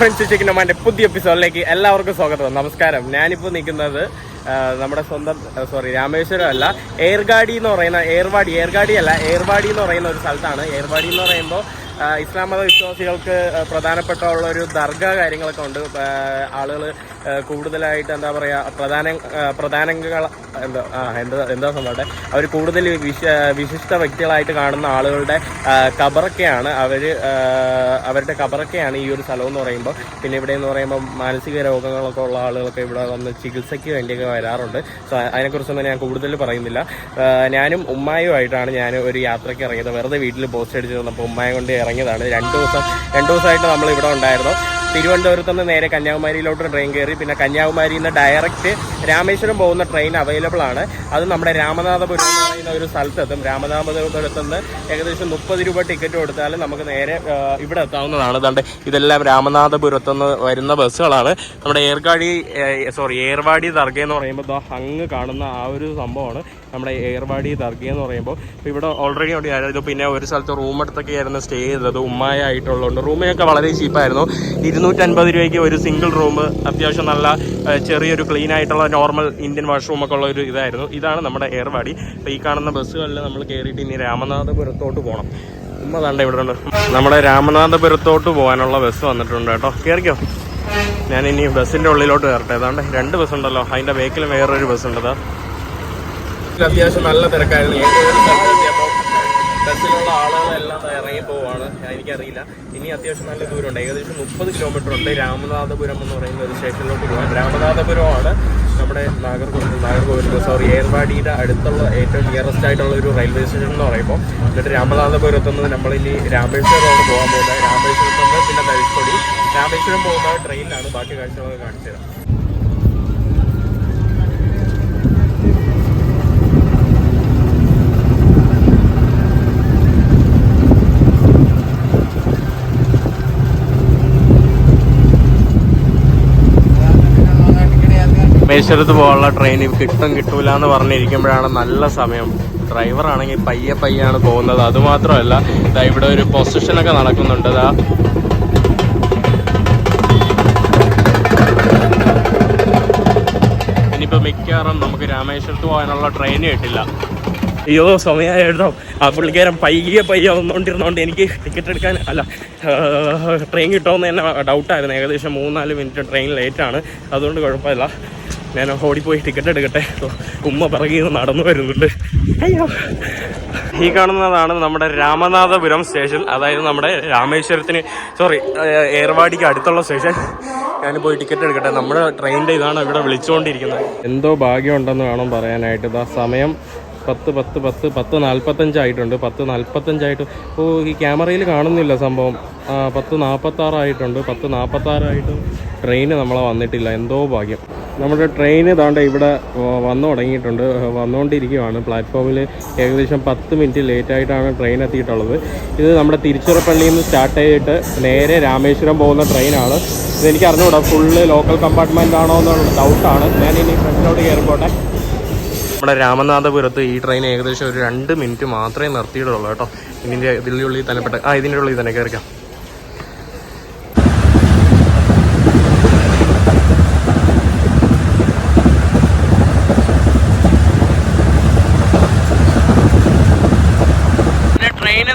Friends ചിക്കനമാന്റെ പുതിയ എപ്പിസോഡിലേക്ക് എല്ലാവർക്കും സ്വാഗതം. നമസ്കാരം. ഞാനിപ്പോൾ നിൽക്കുന്നത് നമ്മുടെ സ്വന്തം സോറി രാമേശ്വരം അല്ല എയർഗാഡി എന്ന് പറയുന്ന എയർവാടി എയർഗാഡി അല്ല എയർവാടി എന്ന് പറയുന്ന ഒരു സ്ഥലത്താണ്. എയർവാടി എന്ന് പറയുമ്പോൾ ഇസ്ലാം മത വിശ്വാസികൾക്ക് പ്രധാനപ്പെട്ട ഒരു ദർഗ കാര്യങ്ങളൊക്കെ ഉണ്ട്. ആളുകൾ കൂടുതലായിട്ട് എന്താ പറയുക പ്രധാന പ്രധാനങ്ങൾ എന്താ എന്താ എന്താ സംഭവട്ടെ അവർ കൂടുതൽ വിശ വിശിഷ്ട വ്യക്തികളായിട്ട് കാണുന്ന ആളുകളുടെ കബറൊക്കെയാണ്. അവർ അവരുടെ കബറൊക്കെയാണ് ഈ ഒരു സ്ഥലം എന്ന് പറയുമ്പോൾ. പിന്നെ ഇവിടെ എന്ന് പറയുമ്പോൾ മാനസിക രോഗങ്ങളൊക്കെ ഉള്ള ആളുകളൊക്കെ ഇവിടെ വന്ന് ചികിത്സയ്ക്ക് വേണ്ടിയൊക്കെ വരാറുണ്ട്. സോ അതിനെക്കുറിച്ചൊന്നും ഞാൻ കൂടുതൽ പറയുന്നില്ല. ഞാനും ഞാനും ഉമ്മായുമായിട്ടാണ് ഞാൻ ഒരു യാത്രയ്ക്ക് ഇറങ്ങിയത്. വെറുതെ വീട്ടിൽ പോസ്റ്റ് അടിച്ച് തന്നപ്പോൾ ഉമ്മായ കൊണ്ട് ഇറങ്ങിയതാണ് രണ്ട് ദിവസം രണ്ട് ദിവസമായിട്ട് നമ്മൾ ഇവിടെ ഉണ്ടായിരുന്നു. തിരുവനന്തപുരത്ത് നിന്ന് നേരെ കന്യാകുമാരിയിലോട്ട് ട്രെയിൻ കയറി. പിന്നെ കന്യാകുമാരിയിൽ നിന്ന് ഡയറക്റ്റ് രാമേശ്വരം പോകുന്ന ട്രെയിൻ അവൈലബിൾ ആണ്. അത് നമ്മുടെ രാമനാഥപുരം എന്ന് പറയുന്ന ഒരു സ്ഥലത്തെത്തും രാമനാഥപുരത്ത് നിന്ന് ഏകദേശം മുപ്പത് രൂപ ടിക്കറ്റ് കൊടുത്താൽ നമുക്ക് നേരെ ഇവിടെ എത്താവുന്നതാണ്. അതുകൊണ്ട് ഇതെല്ലാം രാമനാഥപുരത്ത് നിന്ന് വരുന്ന ബസ്സുകളാണ്. നമ്മുടെ ഏർക്കാടി സോറി ഏർവാടി ദർഗ എന്ന് പറയുമ്പോൾ അങ്ങ് കാണുന്ന ആ ഒരു സംഭവമാണ്. നമ്മുടെ ഏർവാടി ദർഗ എന്ന് പറയുമ്പോൾ ഇപ്പോൾ ഇവിടെ ഓൾറെഡി ഉണ്ടായിരുന്നു പിന്നെ ഒരു സ്ഥലത്ത് റൂം എടുത്തൊക്കെ ആയിരുന്നു സ്റ്റേ ചെയ്തത്. ഉമ്മായ റൂമിനൊക്കെ വളരെ ചീപ്പായിരുന്നു ഇരുന്നൂറ്റൻപത് രൂപയ്ക്ക് ഒരു സിംഗിൾ റൂം അത്യാവശ്യം നല്ല ചെറിയൊരു ക്ലീൻ ആയിട്ടുള്ള നോർമൽ ഇന്ത്യൻ വാഷ്റൂമൊക്കെ ഉള്ള ഒരു ഇതായിരുന്നു. ഇതാണ് നമ്മുടെ ഏർവാടി. അപ്പോൾ ഈ കാണുന്ന ബസ്സുകളിൽ നമ്മൾ കയറിയിട്ട് ഇനി രാമനാഥപുരത്തോട്ട് പോകണം ഉമ്മ താണ്ട ഇവിടെ ഉണ്ട്. നമ്മുടെ രാമനാഥപുരത്തോട്ട് പോകാനുള്ള ബസ് വന്നിട്ടുണ്ട് കേട്ടോ. കയറിക്കോ ഞാൻ ഇനി ബസ്സിന്റെ ഉള്ളിലോട്ട് കയറട്ടെ. ഏതാണ്ട് രണ്ട് ബസ് ഉണ്ടല്ലോ അതിന്റെ ബേക്കിൽ വേറൊരു ബസ് ഉണ്ട് ദാ. അത്യാവശ്യം നല്ല തിരക്കായിരുന്നു. സ്ഥലത്തെത്തിയപ്പോൾ ബസ്സിലുള്ള ആളുകളെല്ലാം ഇറങ്ങി പോവാണ്. എനിക്കറിയില്ല. ഇനി അത്യാവശ്യം നല്ല ദൂരമുണ്ട്. ഏകദേശം മുപ്പത് കിലോമീറ്റർ ഉണ്ട്. രാമനാഥപുരം എന്ന് പറയുന്ന ഒരു സ്റ്റേഷനിലോട്ട് പോകാൻ രാമനാഥപുരമാണ് നമ്മുടെ നാഗർകോവിൽ നാഗർകോവിൽ സോറി ഏർവാടിയുടെ അടുത്തുള്ള ഏറ്റവും നിയറസ്റ്റ് ആയിട്ടുള്ള ഒരു റെയിൽവേ സ്റ്റേഷൻ എന്ന് പറയുമ്പോൾ എന്നിട്ട് രാമനാഥപുരത്ത് നമ്മൾ രാമേശ്വരമാണ് പോകാൻ പോകുന്നത്. രാമേശ്വരത്ത് നിന്ന് പിന്നെ ധനുഷ്കൊടി രാമേശ്വരം പോകുന്ന ട്രെയിനിലാണ് ബാക്കി കാഴ്ചകളൊക്കെ കാണിച്ചു രാമേശ്വരത്ത് പോകാനുള്ള ട്രെയിൻ കിട്ടും കിട്ടൂല എന്ന് പറഞ്ഞിരിക്കുമ്പോഴാണ് നല്ല സമയം. ഡ്രൈവർ ആണെങ്കിൽ പയ്യെ പയ്യാണ് പോകുന്നത്. അതുമാത്രമല്ല ഇതാ ഇവിടെ ഒരു പൊസിഷനൊക്കെ നടക്കുന്നുണ്ട്. ഇതാ ഇനിയിപ്പോൾ മിക്കവാറും നമുക്ക് രാമേശ്വരത്ത് പോകാനുള്ള ട്രെയിൻ കിട്ടില്ല. അയ്യോ സമയമായിരുന്നു ആ പുള്ളിക്കാരൻ പയ്യെ പയ്യെ വന്നുകൊണ്ടിരുന്നോണ്ട് എനിക്ക് ടിക്കറ്റ് എടുക്കാൻ അല്ല ട്രെയിൻ കിട്ടുമെന്ന് തന്നെ ഡൗട്ടായിരുന്നു ഏകദേശം മൂന്നാൽ മിനിറ്റ് ട്രെയിൻ ലേറ്റാണ് അതുകൊണ്ട് കുഴപ്പമില്ല. ഞാൻ ഓടിപ്പോയി ടിക്കറ്റ് എടുക്കട്ടെ. ഉമ്മ പിറകിൽ നിന്ന് നടന്നു വരുന്നുണ്ട്. അയ്യോ. ഈ കാണുന്നതാണ് നമ്മുടെ രാമനാഥപുരം സ്റ്റേഷൻ അതായത് നമ്മുടെ രാമേശ്വരത്തിന് സോറി ഏർവാടിക്ക് അടുത്തുള്ള സ്റ്റേഷൻ ഞാൻ പോയി ടിക്കറ്റ് എടുക്കട്ടെ. നമ്മുടെ ട്രെയിനിന്റെ ഇതാണ് ഇവിടെ വിളിച്ചുകൊണ്ടിരിക്കുന്നത് എന്തോ ഭാഗ്യമുണ്ടെന്ന് വേണം പറയാനായിട്ട്. ഇതാ സമയം പത്ത് പത്ത് പത്ത് പത്ത് നാൽപ്പത്തഞ്ചായിട്ടുണ്ട് പത്ത് നാൽപ്പത്തഞ്ചായിട്ട് ഓ ഈ ക്യാമറയിൽ കാണുന്നില്ല സംഭവം. പത്ത് നാൽപ്പത്താറായിട്ടുണ്ട് പത്ത് നാൽപ്പത്താറായിട്ടും ട്രെയിൻ നമ്മളെ വന്നിട്ടില്ല. എന്തോ ഭാഗ്യം. നമ്മുടെ ട്രെയിൻ ഇതാണ്ട് ഇവിടെ വന്നു തുടങ്ങിയിട്ടുണ്ട്. വന്നുകൊണ്ടിരിക്കുകയാണ് പ്ലാറ്റ്ഫോമിൽ ഏകദേശം പത്ത് മിനിറ്റ് ലേറ്റായിട്ടാണ് ട്രെയിൻ എത്തിയിട്ടുള്ളത്. ഇത് നമ്മുടെ തിരുച്ചിറപ്പള്ളിയിൽ നിന്ന് സ്റ്റാർട്ട് ചെയ്തിട്ട് നേരെ രാമേശ്വരം പോകുന്ന ട്രെയിനാണ്. ഇതെനിക്ക് അറിഞ്ഞുകൂടാ. ഫുള്ള് ലോക്കൽ കമ്പാർട്ട്മെന്റ് ആണോ എന്നുള്ള ഡൗട്ടാണ് ഞാൻ ഇനി ഫ്രണ്ടിലോട്ട് കയറിപ്പോട്ടെ. നമ്മുടെ രാമനാഥപുരത്ത് ഈ ട്രെയിൻ ഏകദേശം ഒരു രണ്ട് മിനിറ്റ് മാത്രമേ നിർത്തിയിട്ടുള്ളൂ കേട്ടോ. ഇതിന്റെ ഇതിന്റെ ഉള്ളിൽ തന്നെ പെട്ട ആ ഇതിന്റെ ഉള്ളിൽ തന്നെ കയറിക്കാം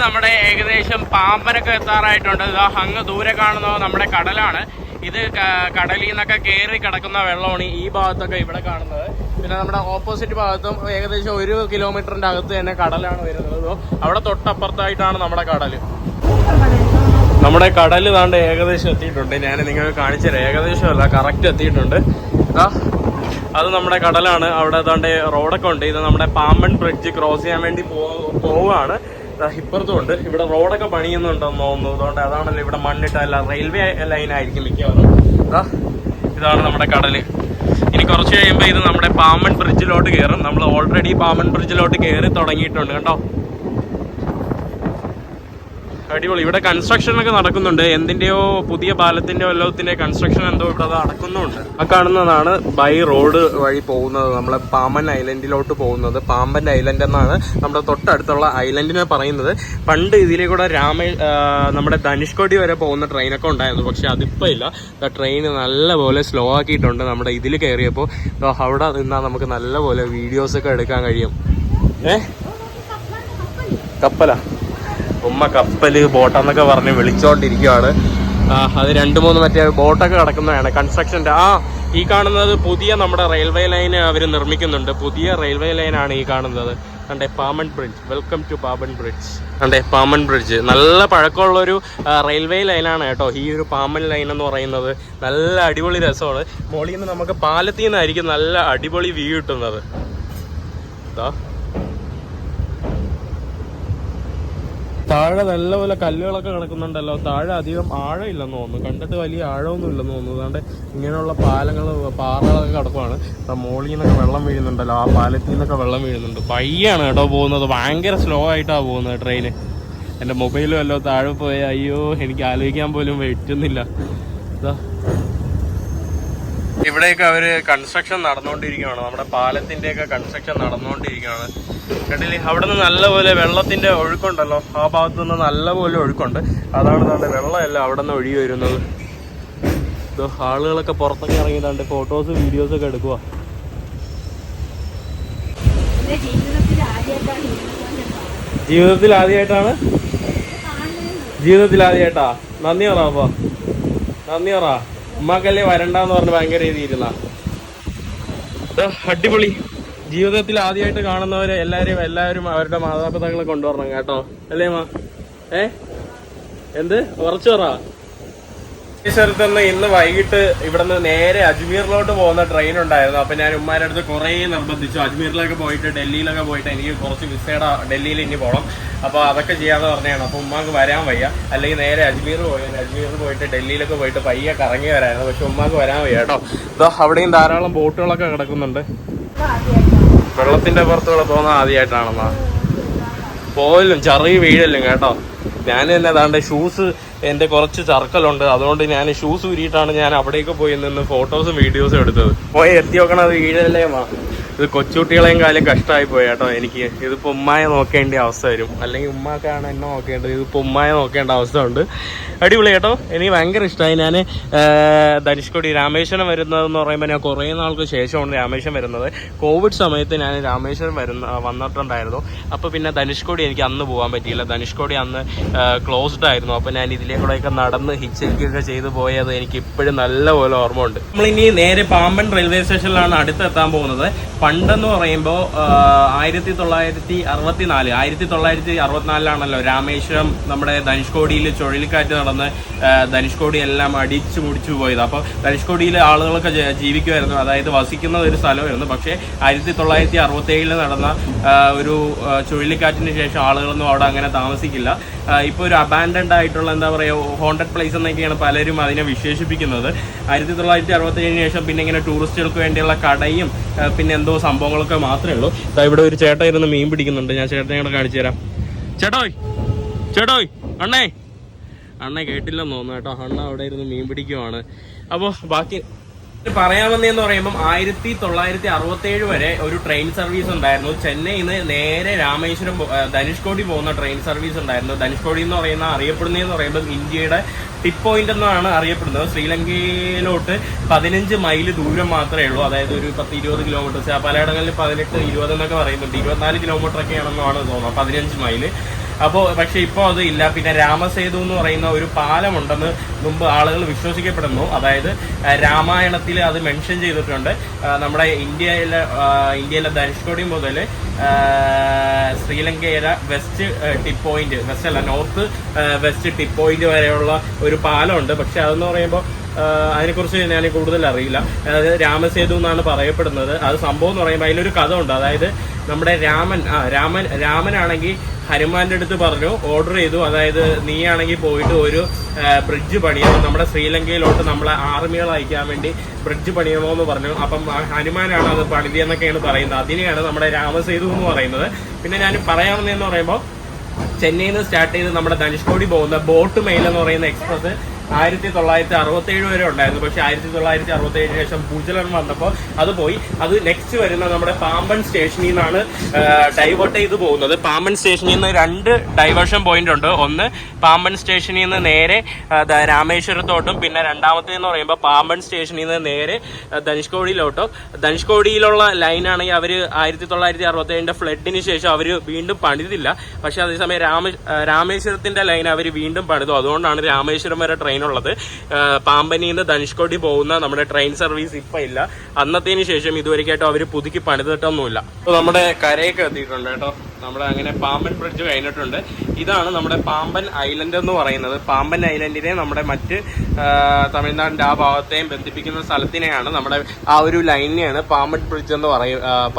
നമ്മുടെ ഏകദേശം പാമ്പനൊക്കെ എത്താറായിട്ടുണ്ട്. അങ്ങ് ദൂരെ കാണുന്നത് നമ്മുടെ കടലാണ്. ഇത് കടലിൽ നിന്നൊക്കെ കയറി കിടക്കുന്ന വെള്ളമാണ് ഈ ഭാഗത്തൊക്കെ ഇവിടെ കാണുന്നത്. പിന്നെ നമ്മുടെ ഓപ്പോസിറ്റ് ഭാഗത്തും ഏകദേശം ഒരു കിലോമീറ്ററിന്റെ അകത്ത് തന്നെ കടലാണ് വരുന്നത്. അവിടെ തൊട്ടപ്പുറത്തായിട്ടാണ് നമ്മുടെ കടൽ. നമ്മുടെ കടൽ താണ്ട് ഏകദേശം എത്തിയിട്ടുണ്ട്. ഞാൻ നിങ്ങൾക്ക് കാണിച്ചു തരാം. ഏകദേശം അല്ല കറക്റ്റ് എത്തിയിട്ടുണ്ട്. അത് നമ്മുടെ കടലാണ്. അവിടെ ഏതാണ്ട് റോഡൊക്കെ ഉണ്ട്. ഇത് നമ്മുടെ പാമ്പൻ ബ്രിഡ്ജ് ക്രോസ് ചെയ്യാൻ വേണ്ടി പോവുകയാണ്. ഇപ്പുറത്തും ഉണ്ട് ഇവിടെ റോഡൊക്കെ പണിയുന്നുണ്ടെന്ന് തോന്നുന്നു. അതുകൊണ്ട് അതാണല്ലോ ഇവിടെ മണ്ണിട്ടല്ല റെയിൽവേ ലൈൻ ആയിരിക്കും മിക്കവാറും ഇതാണ് നമ്മുടെ കടൽ. ഇനി കുറച്ച് കഴിയുമ്പോൾ ഇത് നമ്മുടെ പാമ്പൻ ബ്രിഡ്ജിലോട്ട് കയറും. നമ്മൾ ഓൾറെഡി പാമ്പൻ ബ്രിഡ്ജിലോട്ട് കയറി തുടങ്ങിയിട്ടുണ്ട് കേട്ടോ അടിപൊളി. ഇവിടെ കൺസ്ട്രക്ഷൻ ഒക്കെ നടക്കുന്നുണ്ട്. എന്തിന്റെയോ പുതിയ പാലത്തിന്റെ വല്ലത്തിന്റെ കൺസ്ട്രക്ഷൻ എന്തോ ഇവിടെ നടക്കുന്നുണ്ട് ആ കാണുന്നതാണ് ബൈ റോഡ് വഴി പോകുന്നത്. നമ്മളെ പാമ്പൻ ഐലൻഡിലോട്ട് പോകുന്നത്. പാമ്പൻ ഐലൻഡ് എന്നാണ് നമ്മുടെ തൊട്ടടുത്തുള്ള ഐലൻഡിനെ പറയുന്നത്. പണ്ട് ഇതിലെ കൂടെ രാമ നമ്മുടെ ധനുഷ്കോടി വരെ പോകുന്ന ട്രെയിനൊക്കെ ഉണ്ടായിരുന്നു. പക്ഷെ അതിപ്പോ ഇല്ല. ട്രെയിൻ നല്ലപോലെ സ്ലോ ആക്കിയിട്ടുണ്ട് നമ്മുടെ ഇതിൽ കയറിയപ്പോൾ അവിടെ നിന്നാ നമുക്ക് നല്ലപോലെ വീഡിയോസ് ഒക്കെ എടുക്കാൻ കഴിയും. ഏ? കപ്പലാ? ഉമ്മ കപ്പൽ ബോട്ടെന്നൊക്കെ പറഞ്ഞ് വിളിച്ചോണ്ടിരിക്കുവാണ്. അത് രണ്ട് മൂന്ന് മറ്റേ ബോട്ടൊക്കെ കിടക്കുന്നതാണ് കൺസ്ട്രക്ഷന്റെ ആ ഈ കാണുന്നത് പുതിയ നമ്മുടെ റെയിൽവേ ലൈൻ അവർ നിർമ്മിക്കുന്നുണ്ട്. പുതിയ റെയിൽവേ ലൈനാണ് ഈ കാണുന്നത്. കണ്ടേ Pamban bridge welcome to Pamban bridge കണ്ടേ പാമൺ ബ്രിഡ്ജ് നല്ല പഴക്കമുള്ളൊരു റെയിൽവേ ലൈനാണ് കേട്ടോ. ഈ ഒരു പാമൺ ലൈൻ എന്ന് പറയുന്നത്. നല്ല അടിപൊളി രസമാണ്. മോളിൽ നിന്ന് നമുക്ക് പാലത്തിൽ നിന്നായിരിക്കും നല്ല അടിപൊളി വ്യൂ കിട്ടുന്നത്. ഇതാ താഴെ നല്ലപോലെ കല്ലുകളൊക്കെ കിടക്കുന്നുണ്ടല്ലോ. താഴെ അധികം ആഴമില്ലെന്ന് തോന്നുന്നു. കണ്ടിട്ട് വലിയ ആഴമൊന്നും ഇല്ലെന്ന് തോന്നുന്നു. അതുകൊണ്ട് ഇങ്ങനെയുള്ള പാലങ്ങൾ പാറകളൊക്കെ കിടക്കുവാണ്. മോളിൽ നിന്നൊക്കെ വെള്ളം വീഴുന്നുണ്ടല്ലോ. ആ പാലത്തിൽ നിന്നൊക്കെ വെള്ളം വീഴുന്നുണ്ട്. പയ്യാണ് കേട്ടോ പോകുന്നത്. ഭയങ്കര സ്ലോ ആയിട്ടാണ് പോകുന്നത് ട്രെയിന് എന്റെ മൊബൈലും അല്ലോ താഴെ പോയ അയ്യോ എനിക്ക് ആലോചിക്കാൻ പോലും പറ്റുന്നില്ല. ഇതാ ഇവിടെയൊക്കെ അവർ കൺസ്ട്രക്ഷൻ നടന്നുകൊണ്ടിരിക്കുകയാണ് നമ്മുടെ പാലത്തിന്റെ ഒക്കെ കൺസ്ട്രക്ഷൻ നടന്നുകൊണ്ടിരിക്കുകയാണ് കണ്ടില്ലേ? അവിടെ നിന്ന് നല്ലപോലെ വെള്ളത്തിന്റെ ഒഴുക്കുണ്ടല്ലോ. ആ ഭാഗത്തു നിന്ന് നല്ലപോലെ ഒഴുക്കുണ്ട്. അതാണ് നമ്മുടെ വെള്ളമല്ല അവിടെ നിന്ന് ഒഴുകി വരുന്നത്. ഇതോ ആളുകളൊക്കെ പുറത്തൊക്കെ ഇറങ്ങിയതാണ്ട് ഫോട്ടോസ് വീഡിയോസ് ഒക്കെ എടുക്കുക. ജീവിതത്തിൽ ആദ്യമായിട്ടാണ് ജീവിതത്തിൽ ആദ്യമായിട്ടാ? നന്ദി പറ അപ്പൊ. നന്ദി പറ. ഉമ്മാക്കല്ലേ വരണ്ടെന്ന് പറഞ്ഞ് ഭയങ്കര രീതിയിരുന്ന അടിപൊളി. ജീവിതത്തിൽ ആദ്യമായിട്ട് കാണുന്നവര് എല്ലാരും എല്ലാവരും അവരുടെ മാതാപിതാക്കളെ കൊണ്ടുവരണം കേട്ടോ. അല്ലേ മാ? ഏ? എന്ത്? ഉറച്ചു പറ. നിന്ന് ഇന്ന് വൈകിട്ട് ഇവിടെ നിന്ന് നേരെ അജ്മീറിലോട്ട് പോകുന്ന ട്രെയിൻ ഉണ്ടായിരുന്നു. അപ്പൊ ഞാൻ ഉമ്മാരുടെ അടുത്ത് കുറേ നിർബന്ധിച്ചു. അജ്മീറിലൊക്കെ പോയിട്ട് ഡൽഹിയിലൊക്കെ പോയിട്ട് എനിക്ക് കുറച്ച് വിസയുടെ ഡൽഹിയിൽ ഇനി പോകണം അപ്പൊ അതൊക്കെ ചെയ്യാതെ പറഞ്ഞാണ്. അപ്പൊ ഉമ്മാക്ക് വരാൻ വയ്യ. അല്ലെങ്കിൽ നേരെ അജ്മീർ പോയി അജ്മീറിൽ പോയിട്ട് ഡൽഹിയിലൊക്കെ പോയിട്ട് പയ്യെ കറങ്ങി വരായിരുന്നു. പക്ഷെ ഉമ്മാക്ക് വരാൻ വയ്യ കേട്ടോ. ഇതോ അവിടെയും ധാരാളം ബോട്ടുകളൊക്കെ കിടക്കുന്നുണ്ട്. വെള്ളത്തിന്റെ പുറത്തുകൂടെ പോകുന്ന ആദ്യമായിട്ടാണെന്നാ. പോലും ചെറിയ വീഴല്ലും കേട്ടോ. ഞാൻ തന്നെ അതാണ്ട് ഷൂസ് എന്റെ കുറച്ച് ചർക്കലുണ്ട്. അതുകൊണ്ട് ഞാൻ ഷൂസ് ഊരിയിട്ടാണ് ഞാൻ അവിടേക്ക് പോയി നിന്ന് ഫോട്ടോസും വീഡിയോസും എടുത്തത്. പോയി എത്തി നോക്കണത് വീഴല്ലേ മാ. ഇത് കൊച്ചുകുട്ടികളെയും കാലം കഷ്ടമായി പോയി കേട്ടോ. എനിക്ക് ഇതിപ്പോ ഉമ്മയെ നോക്കേണ്ട അവസ്ഥ വരും. അല്ലെങ്കിൽ ഉമ്മാക്കാണ് എന്നെ നോക്കേണ്ടത്. ഇതിപ്പോ ഉമ്മയെ നോക്കേണ്ട അവസ്ഥ ഉണ്ട് അടിപൊളി കേട്ടോ. എനിക്ക് ഭയങ്കര ഇഷ്ടമായി. ഞാൻ ധനുഷ്കോടി രാമേശ്വരം വരുന്നതെന്ന് പറയുമ്പോൾ ഞാൻ കുറേ നാൾക്ക് ശേഷമാണ് രാമേശ്വരം വരുന്നത്. കോവിഡ് സമയത്ത് ഞാൻ രാമേശ്വരം വരുന്ന വന്നിട്ടുണ്ടായിരുന്നു. അപ്പോൾ പിന്നെ ധനുഷ്കോടി എനിക്ക് അന്ന് പോകാൻ പറ്റിയില്ല. ധനുഷ്കോടി അന്ന് ക്ലോസ്ഡ് ആയിരുന്നു. അപ്പോൾ ഞാൻ ഇതിലേക്കൂടെയൊക്കെ നടന്ന് ഹിച്ചരിക്കുകയൊക്കെ ചെയ്തു പോയത് എനിക്ക് ഇപ്പോഴും നല്ലപോലെ ഓർമ്മ ഉണ്ട് നമ്മളിനി നേരെ പാമ്പൻ റെയിൽവേ സ്റ്റേഷനിലാണ് അടുത്തെത്താൻ പോകുന്നത്. പണ്ടെന്ന് പറയുമ്പോൾ ആയിരത്തി തൊള്ളായിരത്തി അറുപത്തിനാല് ആയിരത്തി തൊള്ളായിരത്തി അറുപത്തിനാലിലാണല്ലോ രാമേശ്വരം നമ്മുടെ ധനുഷ്കോടിയിൽ ചുഴലിക്കാറ്റ് നടന്ന് ധനുഷ്കോടി എല്ലാം അടിച്ചു മുടിച്ചു പോയത്. അപ്പോൾ ധനുഷ്കോടിയിൽ ആളുകളൊക്കെ ജീവിക്കുമായിരുന്നു. അതായത് വസിക്കുന്ന ഒരു സ്ഥലമായിരുന്നു. പക്ഷേ ആയിരത്തി തൊള്ളായിരത്തി അറുപത്തി ഏഴിൽ നടന്ന ഒരു ചുഴലിക്കാറ്റിന് ശേഷം ആളുകളൊന്നും അവിടെ അങ്ങനെ താമസിക്കില്ല. ഇപ്പോൾ ഒരു അബാൻഡൻഡ് ആയിട്ടുള്ള എന്താ പറയുക ഹോണ്ടഡ് പ്ലേസ് എന്നൊക്കെയാണ് പലരും അതിനെ വിശേഷിപ്പിക്കുന്നത്. ആയിരത്തി തൊള്ളായിരത്തി അറുപത്തി ഏഴിന് ശേഷം പിന്നെ ഇങ്ങനെ ടൂറിസ്റ്റുകൾക്ക് വേണ്ടിയുള്ള കടയും പിന്നെ എന്തോ സംഭവങ്ങളൊക്കെ മാത്രമേ ഉള്ളൂ. ഇവിടെ ഒരു ചേട്ടൻ മീൻ പിടിക്കുന്നുണ്ട്. ഞാൻ ചേട്ടനെ കൂടെ കാണിച്ചു തരാം. ചേട്ടോയ് ചേട്ടോയ് അണ്ണേ. അണ്ണ കേട്ടില്ലെന്ന് തോന്നുന്നു കേട്ടോ. അണ്ണ അവിടെ ഇരുന്ന് മീൻ പിടിക്കുവാണ്. അപ്പോൾ ബാക്കി പറയാമെന്ന് പറയുമ്പോൾ ആയിരത്തി തൊള്ളായിരത്തി അറുപത്തി ഏഴ് വരെ ഒരു ട്രെയിൻ സർവീസ് ഉണ്ടായിരുന്നു. ചെന്നൈയിൽ നിന്ന് നേരെ രാമേശ്വരം ധനുഷ്കോടി പോകുന്ന ട്രെയിൻ സർവീസ് ഉണ്ടായിരുന്നു. ധനുഷ്കോടി എന്ന് പറയുന്ന അറിയപ്പെടുന്നതെന്ന് പറയുമ്പോൾ ഇന്ത്യയുടെ ടിപ്പ് പോയിന്റ് എന്നാണ് അറിയപ്പെടുന്നത്. ശ്രീലങ്കയിലോട്ട് പതിനഞ്ച് മൈൽ ദൂരം മാത്രമേ ഉള്ളൂ. അതായത് ഒരു പത്ത് ഇരുപത് കിലോമീറ്റർ പലയിടങ്ങളിൽ പതിനെട്ട് ഇരുപത് എന്നൊക്കെ പറയുന്നുണ്ട്. ഇരുപത്തിനാല് കിലോമീറ്റർ ഒക്കെ ആണെന്നാണ് തോന്നുന്നത്. പതിനഞ്ച് മൈൽ. അപ്പോൾ പക്ഷേ ഇപ്പോൾ അത് ഇല്ല. പിന്നെ രാമസേതു എന്ന് പറയുന്ന ഒരു പാലമുണ്ടെന്ന് മുമ്പ് ആളുകൾ വിശ്വസിക്കപ്പെടുന്നു. അതായത് രാമായണത്തിൽ അത് മെൻഷൻ ചെയ്തിട്ടുണ്ട്. നമ്മുടെ ഇന്ത്യയിലെ ഇന്ത്യയിലെ ധനുഷ്കോടി മുതൽ ശ്രീലങ്കയിലെ വെസ്റ്റ് ടിപ്പ് പോയിന്റ് വെസ്റ്റ് അല്ല നോർത്ത് വെസ്റ്റ് ടിപ്പ് പോയിന്റ് വരെയുള്ള ഒരു പാലമുണ്ട്. പക്ഷെ അതെന്ന് പറയുമ്പോൾ അതിനെക്കുറിച്ച് ഞാൻ കൂടുതൽ അറിയില്ല. അതായത് രാമസേതു എന്നാണ് പറയപ്പെടുന്നത്. അത് സംഭവം എന്ന് പറയുമ്പോൾ അതിലൊരു കഥ ഉണ്ട്. അതായത് നമ്മുടെ രാമൻ രാമൻ രാമനാണെങ്കിൽ ഹനുമാന്റെ അടുത്ത് പറഞ്ഞു ഓർഡർ ചെയ്തു. അതായത് നീ ആണെങ്കിൽ പോയിട്ട് ഒരു ബ്രിഡ്ജ് പണിയണം. നമ്മുടെ ശ്രീലങ്കയിലോട്ട് നമ്മളെ ആർമികൾ അയക്കാൻ വേണ്ടി ബ്രിഡ്ജ് പണിയണോ എന്ന് പറഞ്ഞു. അപ്പം ഹനുമാനാണ് അത് പണിതിയെന്നൊക്കെയാണ് പറയുന്നത്. അതിനെയാണ് നമ്മുടെ രാമസേതു എന്ന് പറയുന്നത്. പിന്നെ ഞാൻ പറയാമെന്ന് പറയുമ്പോൾ ചെന്നൈയിൽ നിന്ന് സ്റ്റാർട്ട് ചെയ്ത് നമ്മുടെ ധനുഷ്കോടി പോകുന്ന ബോട്ട് മെയിൽ എന്ന് പറയുന്ന എക്സ്പ്രസ് ആയിരത്തി തൊള്ളായിരത്തി അറുപത്തി ഏഴ് വരെ ഉണ്ടായിരുന്നു. പക്ഷെ ആയിരത്തി തൊള്ളായിരത്തി അറുപത്തി ഏഴിന് ശേഷം ഭൂചലനം വന്നപ്പോൾ അത് പോയി. അത് നെക്സ്റ്റ് വരുന്ന നമ്മുടെ പാമ്പൻ സ്റ്റേഷനിൽ നിന്നാണ് ഡൈവേർട്ട് ചെയ്ത് പോകുന്നത്. പാമ്പൻ സ്റ്റേഷനിൽ നിന്ന് രണ്ട് ഡൈവേർഷൻ പോയിന്റ് ഉണ്ട്. ഒന്ന് പാമ്പൻ സ്റ്റേഷനിൽ നിന്ന് നേരെ രാമേശ്വരത്തോട്ടും പിന്നെ രണ്ടാമത്തേന്ന് പറയുമ്പോൾ പാമ്പൻ സ്റ്റേഷനിൽ നിന്ന് നേരെ ധനുഷ്കോടിയിലോട്ടോ. ധനുഷ്കോടിയിലുള്ള ലൈനാണെങ്കിൽ അവർ ആയിരത്തി തൊള്ളായിരത്തി അറുപത്തി ഏഴിന്റെ ഫ്ലഡിന് ശേഷം അവർ വീണ്ടും പണിതില്ല. പക്ഷെ അതേസമയം രാമ രാമേശ്വരത്തിന്റെ ലൈൻ അവർ വീണ്ടും പണിതു. അതുകൊണ്ടാണ് രാമേശ്വരം വരെ ട്രെയിൻ ഉള്ളത് പാമ്പനിയിൽ നിന്ന് ധനുഷ്കോടി പോകുന്ന നമ്മുടെ ട്രെയിൻ സർവീസ് ഇപ്പം ഇല്ല. അന്നത്തേന് ശേഷം ഇതുവരെയായിട്ടും അവർ പുതുക്കി പണിതിട്ടൊന്നുമില്ല. നമ്മുടെ കരയൊക്കെ എത്തിയിട്ടുണ്ട് കേട്ടോ. നമ്മുടെ അങ്ങനെ പാമ്പൻ ബ്രിഡ്ജ് കഴിഞ്ഞിട്ടുണ്ട്. ഇതാണ് നമ്മുടെ പാമ്പൻ ഐലൻഡ് എന്ന് പറയുന്നത്. പാമ്പൻ ഐലൻഡിനെ നമ്മുടെ മറ്റ് തമിഴ്നാടിന്റെ ആ ഭാഗത്തെയും ബന്ധിപ്പിക്കുന്ന സ്ഥലത്തിനെയാണ് നമ്മുടെ ആ ഒരു ലൈനിനെയാണ് പാമ്പൻ ബ്രിഡ്ജ് എന്ന്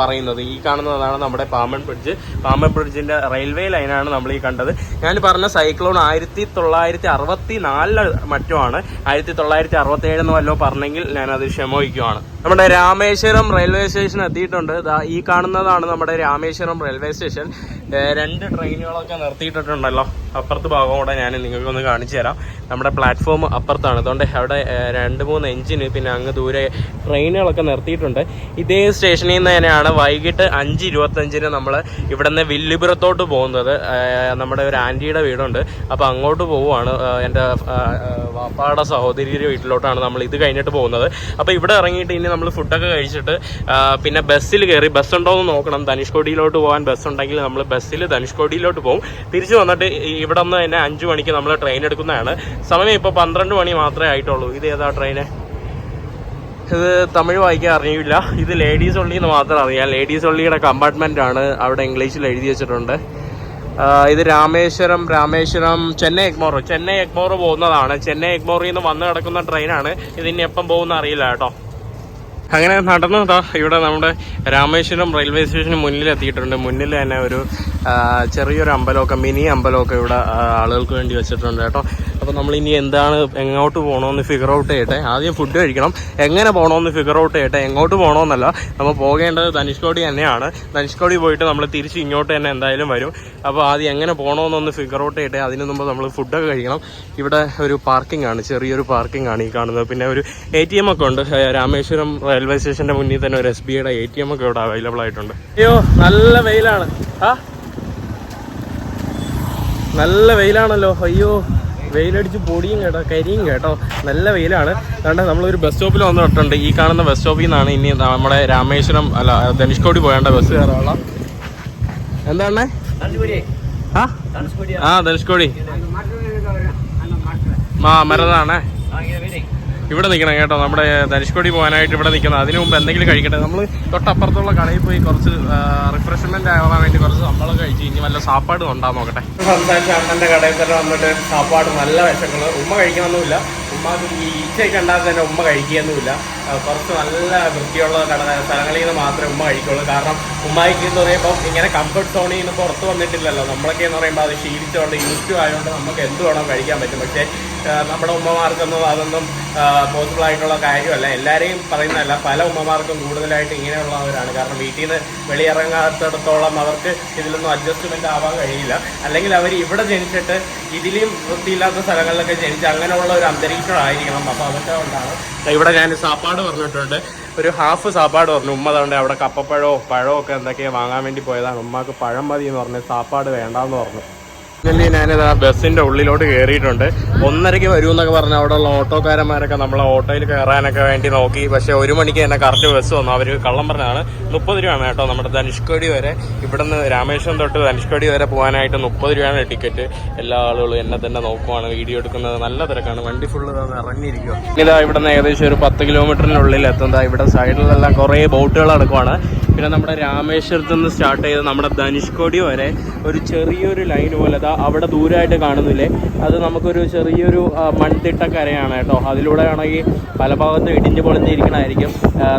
പറയുന്നത്. ഈ കാണുന്നതാണ് നമ്മുടെ പാമ്പൻ ബ്രിഡ്ജ് പാമ്പൻ ബ്രിഡ്ജിന്റെ റെയിൽവേ ലൈനാണ് നമ്മൾ ഈ കണ്ടത്. ഞാൻ പറഞ്ഞ സൈക്ലോൺ ആയിരത്തി തൊള്ളായിരത്തി അറുപത്തി നാലിൽ മറ്റുമാണ്. ആയിരത്തി തൊള്ളായിരത്തി അറുപത്തി ഏഴെന്ന് വല്ലതും പറഞ്ഞെങ്കിൽ ഞാനത് ക്ഷമിക്കുകയാണ് നമ്മുടെ രാമേശ്വരം റെയിൽവേ സ്റ്റേഷൻ എത്തിയിട്ടുണ്ട്. ഈ കാണുന്നതാണ് നമ്മുടെ രാമേശ്വരം റെയിൽവേ സ്റ്റേഷൻ. രണ്ട് ട്രെയിനുകളൊക്കെ നിർത്തിയിട്ടിട്ടുണ്ടല്ലോ. അപ്പുറത്ത് ഭാഗം കൂടെ ഞാൻ നിങ്ങൾക്ക് ഒന്ന് കാണിച്ചു തരാം. നമ്മുടെ പ്ലാറ്റ്ഫോം അപ്പുറത്താണ്. അതുകൊണ്ട് അവിടെ രണ്ട് മൂന്ന് എഞ്ചിന് പിന്നെ അങ്ങ് ദൂരെ ട്രെയിനുകളൊക്കെ നിർത്തിയിട്ടുണ്ട്. ഇതേ സ്റ്റേഷനിൽ നിന്ന് തന്നെയാണ് വൈകിട്ട് അഞ്ച് ഇരുപത്തഞ്ചിന് നമ്മൾ ഇവിടെ നിന്ന് വില്ലുപുരത്തോട്ട് പോകുന്നത്. നമ്മുടെ ഒരു ആന്റിയുടെ വീടുണ്ട്. അപ്പോൾ അങ്ങോട്ട് പോവുകയാണ്. എന്റെ വാപ്പാടെ സഹോദരിയുടെ വീട്ടിലോട്ടാണ് നമ്മൾ ഇത് കഴിഞ്ഞിട്ട് പോകുന്നത്. അപ്പോൾ ഇവിടെ ഇറങ്ങിയിട്ട് ഇനി നമ്മൾ ഫുഡൊക്കെ കഴിച്ചിട്ട് പിന്നെ ബസ്സിൽ കയറി ബസ് ഉണ്ടോ എന്ന് നോക്കണം. ധനുഷ്കോടിയിലോട്ട് പോകാൻ ബസ് ഉണ്ടെങ്കിൽ നമ്മൾ ബസ്സിൽ ധനുഷ്കോടിയിലോട്ട് പോകും തിരിച്ചു വന്നിട്ട് ഇവിടെ നിന്ന് തന്നെ അഞ്ച് മണിക്ക് നമ്മൾ ട്രെയിൻ എടുക്കുന്നതാണ്. സമയം ഇപ്പോൾ പന്ത്രണ്ട് മണി മാത്രമേ ആയിട്ടുള്ളൂ. ഇത് ഏതാ ട്രെയിന് ഇത് തമിഴ് വായിക്കാൻ അറിയില്ല ഇത് ലേഡീസ് ഒള്ളി എന്ന് മാത്രം അറിയാം. ലേഡീസ് ഒള്ളിയുടെ കമ്പാർട്ട്മെന്റ് ആണ് അവിടെ ഇംഗ്ലീഷിൽ എഴുതി വെച്ചിട്ടുണ്ട്. ഇത് രാമേശ്വരം രാമേശ്വരം ചെന്നൈ എഗ്മോർ. ചെന്നൈ എഗ്മോർ പോകുന്നതാണ്. ചെന്നൈ എഗ്മോറിൽ നിന്ന് വന്ന് കിടക്കുന്ന ട്രെയിനാണ് ഇതിനെപ്പം പോകുന്ന അറിയില്ല കേട്ടോ. അങ്ങനെ നടന്നു ദാ ഇവിടെ നമ്മുടെ രാമേശ്വരം റെയിൽവേ സ്റ്റേഷന് മുന്നിൽ എത്തിയിട്ടുണ്ട്. മുന്നിൽ തന്നെ ഒരു ചെറിയൊരു അമ്പലമൊക്കെ മിനി അമ്പലമൊക്കെ ഇവിടെ ആളുകൾക്ക് വേണ്ടി വെച്ചിട്ടുണ്ട് കേട്ടോ. അപ്പോൾ നമ്മൾ ഇനി എന്താണ് എങ്ങോട്ട് പോകണമെന്ന് ഫിഗർ ഔട്ട് ചെയ്യട്ടെ. ആദ്യം ഫുഡ് കഴിക്കണം. എങ്ങനെ പോകണമെന്ന് ഫിഗർ ഔട്ട് ചെയ്യട്ടെ. എങ്ങോട്ട് പോകണമെന്നല്ല നമ്മൾ പോകേണ്ടത് ധനുഷ്കോടി തന്നെയാണ്. ധനുഷ്കോടി പോയിട്ട് നമ്മൾ തിരിച്ച് ഇങ്ങോട്ട് തന്നെ എന്തായാലും വരും. അപ്പോൾ ആദ്യം എങ്ങനെ പോകണമെന്നൊന്ന് ഫിഗർ ഔട്ട് ചെയ്യട്ടെ. അതിന് മുമ്പ് നമ്മൾ ഫുഡൊക്കെ കഴിക്കണം. ഇവിടെ ഒരു പാർക്കിംഗ് ആണ്. ചെറിയൊരു പാർക്കിംഗ് ആണ് ഈ കാണുന്നത്. പിന്നെ ഒരു എ ടി എം ഒക്കെ ഉണ്ട്. രാമേശ്വരം റെയിൽവേ സ്റ്റേഷന്റെ മുന്നിൽ തന്നെ ഒരു എസ് ബി ഐയുടെ എ ടി എം ഒക്കെ ഇവിടെ അവൈലബിൾ ആയിട്ടുണ്ട്. അയ്യോ നല്ല വെയിലാണ്. ആ? നല്ല വെയിലാണല്ലോ. അയ്യോ. വെയിലടിച്ച് പൊടിയും കേട്ടോ കരിയും കേട്ടോ. നല്ല വെയിലാണ്. അതുകൊണ്ട് നമ്മളൊരു ബസ് സ്റ്റോപ്പിൽ വന്നിട്ടുണ്ട്. ഈ കാണുന്ന ബസ് സ്റ്റോപ്പിൽ നിന്നാണ് ഇനി നമ്മുടെ രാമേശ്വരം അല്ല ധനുഷ്കോടി പോയേണ്ട ബസ് കയറാനുള്ള എന്താണ് ആ ധനുഷ്കോടി. ആ മരതാണേ. ഇവിടെ നിൽക്കണം കേട്ടോ. നമ്മുടെ ധനുഷ്കോടി പോകാനായിട്ട് ഇവിടെ നിൽക്കണം. അതിനു മുമ്പ് എന്തെങ്കിലും കഴിക്കട്ടെ. നമ്മൾ തൊട്ടപ്പുറത്തുള്ള കടയിൽ പോയി കുറച്ച് റിഫ്രഷ്മെന്റ് ആവാൻ വേണ്ടി കുറച്ച് സംഭവം കഴിച്ച് ഇനി വല്ല സാപ്പാട് ഉണ്ടാ നോക്കട്ടെ. സംസാരിച്ച അണ്ണന്റെ കടയിൽ തന്നെ വന്നിട്ട് സാപ്പാട് നല്ല വിശക്കുള്ളൂ ഉമ്മ കഴിക്കണമെന്നില്ല ഉമ്മ ഈ ഈച്ചയൊക്കെ ഉണ്ടാകുന്ന തന്നെ ഉമ്മ കഴിക്കുകയൊന്നുമില്ല. കുറച്ച് നല്ല വൃത്തിയുള്ള കട സ്ഥലങ്ങളിൽ നിന്ന് മാത്രമേ ഉമ്മ കഴിക്കുള്ളൂ. കാരണം ഉമ്മായിക്ക് എന്ന് പറയുമ്പോൾ ഇങ്ങനെ കംഫർട്ട് സോണിൽ നിന്ന് പുറത്ത് വന്നിട്ടില്ലല്ലോ. നമ്മളൊക്കെ എന്ന് പറയുമ്പോൾ അത് ശീലിച്ചുകൊണ്ട് യൂസ് ആയതുകൊണ്ട് നമുക്ക് എന്ത് വേണം കഴിക്കാൻ പറ്റും. പക്ഷേ നമ്മുടെ ഉമ്മമാർക്കൊന്നും അതൊന്നും പോസിബിൾ ആയിട്ടുള്ള കാര്യമല്ല. എല്ലാവരെയും പറയുന്നതല്ല പല ഉമ്മമാർക്കും കൂടുതലായിട്ട് ഇങ്ങനെയുള്ളവരാണ്. കാരണം വീട്ടിൽ നിന്ന് വെളിയിറങ്ങാത്തടത്തോളം അവർക്ക് ഇതിലൊന്നും അഡ്ജസ്റ്റ്മെന്റ് ആവാൻ കഴിയില്ല. അല്ലെങ്കിൽ അവർ ഇവിടെ ജനിച്ചിട്ട് ഇതിലും വൃത്തിയില്ലാത്ത സ്ഥലങ്ങളിലൊക്കെ ജനിച്ച് അങ്ങനെയുള്ള ഒരു അന്തരീക്ഷമായിരിക്കണം അപ്പോൾ അതൊക്കെ കൊണ്ടാണ് ഇവിടെ ഞാൻ സാപ്പാട് പറഞ്ഞിട്ടുണ്ട്. ഒരു ഹാഫ് സാപ്പാട് പറഞ്ഞു. ഉമ്മ അതുകൊണ്ട് അവിടെ കപ്പപ്പഴമോ പഴമോ ഒക്കെ എന്തൊക്കെയോ വാങ്ങാൻ വേണ്ടി പോയതാണ്. ഉമ്മക്ക് പഴം മതി എന്ന് പറഞ്ഞ് സാപ്പാട് വേണ്ടാന്ന് പറഞ്ഞു. ഫൈനലി ഞാനിത് ആ ബസ്സിന്റെ ഉള്ളിലോട്ട് കയറിയിട്ടുണ്ട് ഒന്നരയ്ക്ക് വരുമെന്നൊക്കെ പറഞ്ഞ അവിടെ ഉള്ള ഓട്ടോക്കാരന്മാരൊക്കെ നമ്മളെ ഓട്ടോയിൽ കയറാനൊക്കെ വേണ്ടി നോക്കി. പക്ഷെ ഒരു മണിക്ക് തന്നെ കറക്റ്റ് ബസ് വന്നു. അവർ കള്ളം പറഞ്ഞതാണ്. മുപ്പത് രൂപയാണ് കേട്ടോ നമ്മുടെ ധനുഷ്കോടി വരെ. ഇവിടുന്ന് രാമേശ്വരം തൊട്ട് ധനുഷ്കോടി വരെ പോകാനായിട്ട് മുപ്പത് രൂപയാണ് ടിക്കറ്റ്. എല്ലാ ആളുകളും എന്നെ തന്നെ നോക്കുവാണ്. വീഡിയോ എടുക്കുന്നത് നല്ല തിരക്കാണ്. വണ്ടി ഫുള്ള് ഇറങ്ങിയിരിക്കുക ഇതാ ഇവിടുന്ന് ഏകദേശം ഒരു പത്ത് കിലോമീറ്ററിനുള്ളിൽ എത്തുന്നത് ഇവിടെ സൈഡിലെല്ലാം കുറേ ബോട്ടുകൾ നടക്കുവാണ്. പിന്നെ നമ്മുടെ രാമേശ്വരത്ത് നിന്ന് സ്റ്റാർട്ട് ചെയ്ത് നമ്മുടെ ധനുഷ്കോടി വരെ ഒരു ചെറിയൊരു ലൈൻ പോലെ അതാ അവിടെ ദൂരമായിട്ട് കാണുന്നില്ലേ? അത് നമുക്കൊരു ചെറിയൊരു മൺതിട്ട കരയാണ് കേട്ടോ. അതിലൂടെ ആണെങ്കിൽ പല ഭാഗത്തും ഇടിഞ്ഞ് പൊളിഞ്ഞിരിക്കണമായിരിക്കും.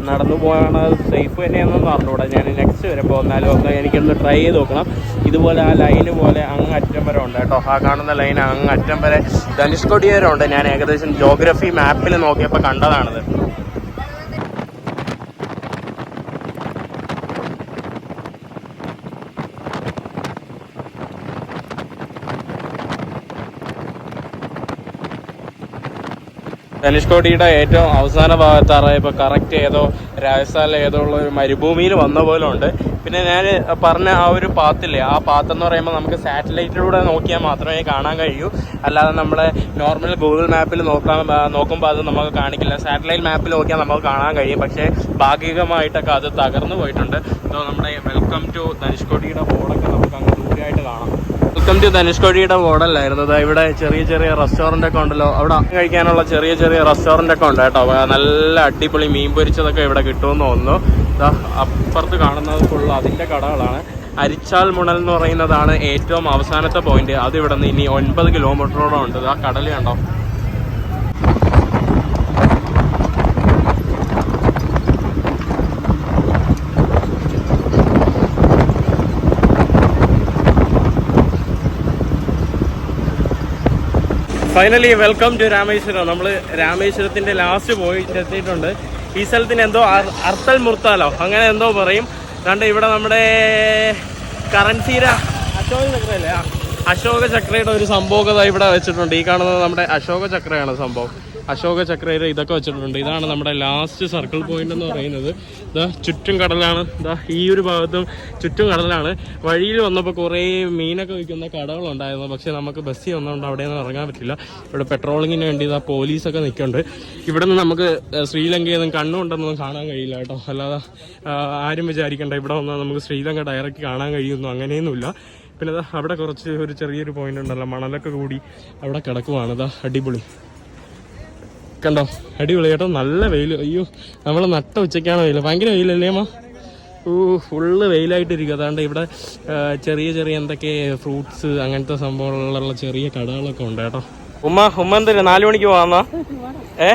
നടന്നു പോകാൻ സേഫ് തന്നെയാണെന്ന് പറഞ്ഞുകൂടാ. ഞാൻ നെക്സ്റ്റ് വരുമ്പോൾ എന്നാലും ഒക്കെ എനിക്കൊന്ന് ട്രൈ ചെയ്ത് നോക്കണം. ഇതുപോലെ ആ ലൈന് പോലെ അങ്ങ് അറ്റം വരെ ഉണ്ട് കേട്ടോ. ആ കാണുന്ന ലൈൻ അങ്ങ് അറ്റം വരെ ധനുഷ്കോടി വരെ ഉണ്ട്. ഞാൻ ഏകദേശം ജോഗ്രഫി മാപ്പിൽ നോക്കിയപ്പോൾ കണ്ടതാണിത്. ധനുഷ്കോടിയുടെ ഏറ്റവും അവസാന ഭാഗത്ത് ഇപ്പോൾ കറക്റ്റ് ഏതോ രാജസ്ഥാനിലെ ഏതോ ഉള്ള ഒരു മരുഭൂമിയിൽ വന്ന പോലെ ഉണ്ട്. പിന്നെ ഞാൻ പറഞ്ഞ ആ ഒരു പാത്തില്ലേ ആ പാത്ത് എന്ന് പറയുമ്പോൾ നമുക്ക് സാറ്റലൈറ്റിലൂടെ നോക്കിയാൽ മാത്രമേ കാണാൻ കഴിയൂ. അല്ലാതെ നമ്മളെ നോർമൽ ഗൂഗിൾ മാപ്പിൽ നോക്കാൻ നോക്കുമ്പോൾ അത് നമുക്ക് കാണിക്കില്ല. സാറ്റലൈറ്റ് മാപ്പിൽ നോക്കിയാൽ നമുക്ക് കാണാൻ കഴിയും. പക്ഷേ ഭാഗികമായിട്ടൊക്കെ അത് തകർന്നു പോയിട്ടുണ്ട്. അപ്പോൾ നമ്മുടെ വെൽക്കം ടു ധനുഷ്കോടിയുടെ ബോർഡൊക്കെ നമുക്ക് അങ്ങ് ദൂരെയായിട്ട് കാണാം. വെൽക്കം ടു ധനുഷ്കോടിയുടെ മോഡലായിരുന്നു. ഇവിടെ ചെറിയ ചെറിയ റെസ്റ്റോറന്റ് ഒക്കെ ഉണ്ടല്ലോ. അവിടെ കഴിക്കാനുള്ള ചെറിയ ചെറിയ റെസ്റ്റോറന്റ് ഒക്കെ ഉണ്ട് കേട്ടോ. നല്ല അടിപൊളി മീൻ പൊരിച്ചതൊക്കെ ഇവിടെ കിട്ടുമെന്ന് തോന്നുന്നു. അപ്പുറത്ത് കാണുന്നത് ഫുള്ള് അതിന്റെ കടകളാണ്. അരിച്ചാൽ മുണൽ എന്ന് പറയുന്നതാണ് ഏറ്റവും അവസാനത്തെ പോയിന്റ് അത് ഇവിടെ നിന്ന് ഇനി ഒൻപത് കിലോമീറ്ററോളം ഉണ്ട്. ആ കടൽ കണ്ടോ? ഫൈനലി വെൽക്കം ടു രാമേശ്വരം നമ്മൾ രാമേശ്വരത്തിന്റെ ലാസ്റ്റ് പോയിട്ട് എത്തിയിട്ടുണ്ട്. ഈ സ്ഥലത്തിന് എന്തോ അർ- അർത്തൽ മുർത്താലോ? അങ്ങനെ എന്തോ പറയും. കണ്ട് ഇവിടെ നമ്മുടെ കറൻസീര അശോക ചക്രയല്ലേ? അശോക ചക്രയുടെ ഒരു സംഭവം ഇവിടെ വെച്ചിട്ടുണ്ട്. ഈ കാണുന്നത് നമ്മുടെ അശോക ചക്രയാണ് സംഭവം. അശോക ചക്രയിൽ ഇതൊക്കെ വെച്ചിട്ടുണ്ട്. ഇതാണ് നമ്മുടെ ലാസ്റ്റ് സർക്കിൾ പോയിന്റ് എന്ന് പറയുന്നത്. ഇതാ ചുറ്റും കടലാണ്. ഇതാ ഈ ഒരു ഭാഗത്തും ചുറ്റും കടലാണ്. വഴിയിൽ വന്നപ്പോൾ കുറേ മീനൊക്കെ വിൽക്കുന്ന കടകളുണ്ടായിരുന്നു. പക്ഷേ നമുക്ക് ബസ്സിൽ വന്നതുകൊണ്ട് അവിടെ നിന്ന് ഇറങ്ങാൻ പറ്റില്ല. ഇവിടെ പെട്രോളിങ്ങിന് വേണ്ടി ഇതാ പോലീസൊക്കെ നിൽക്കുന്നുണ്ട്. ഇവിടെ നിന്ന് നമുക്ക് ശ്രീലങ്കയിൽ നിന്നും കണ്ണുണ്ടെന്നൊന്നും കാണാൻ കഴിയില്ല കേട്ടോ. അല്ലാതെ ആരും വിചാരിക്കണ്ട. ഇവിടെ വന്നാൽ നമുക്ക് ശ്രീലങ്ക ഡയറക്റ്റ് കാണാൻ കഴിയുന്നു. അങ്ങനെയൊന്നുമില്ല. പിന്നെ അവിടെ കുറച്ച് ഒരു ചെറിയൊരു പോയിന്റ് ഉണ്ടല്ലോ. മണലൊക്കെ കൂടി അവിടെ കിടക്കുവാണ്. അതാ അടിപൊളി. കണ്ടോ? അടിപൊളി കേട്ടോ. നല്ല വെയിൽ അയ്യോ നമ്മൾ നട്ട ഉച്ചയ്ക്കാണ് വെയിൽ ഭയങ്കര വെയിലല്ലേ അമ്മ? ഓ ഫുള്ള് വെയിലായിട്ടിരിക്കും അതാണ്ട് ഇവിടെ ചെറിയ ചെറിയ എന്തൊക്കെ ഫ്രൂട്ട്സ് അങ്ങനത്തെ സംഭവങ്ങളുള്ള ചെറിയ കടകളൊക്കെ ഉണ്ട് കേട്ടോ. ഉമ്മ ഉമ്മ എന്തല്ലേ നാലു മണിക്ക് പോകാന്നാ ഏ?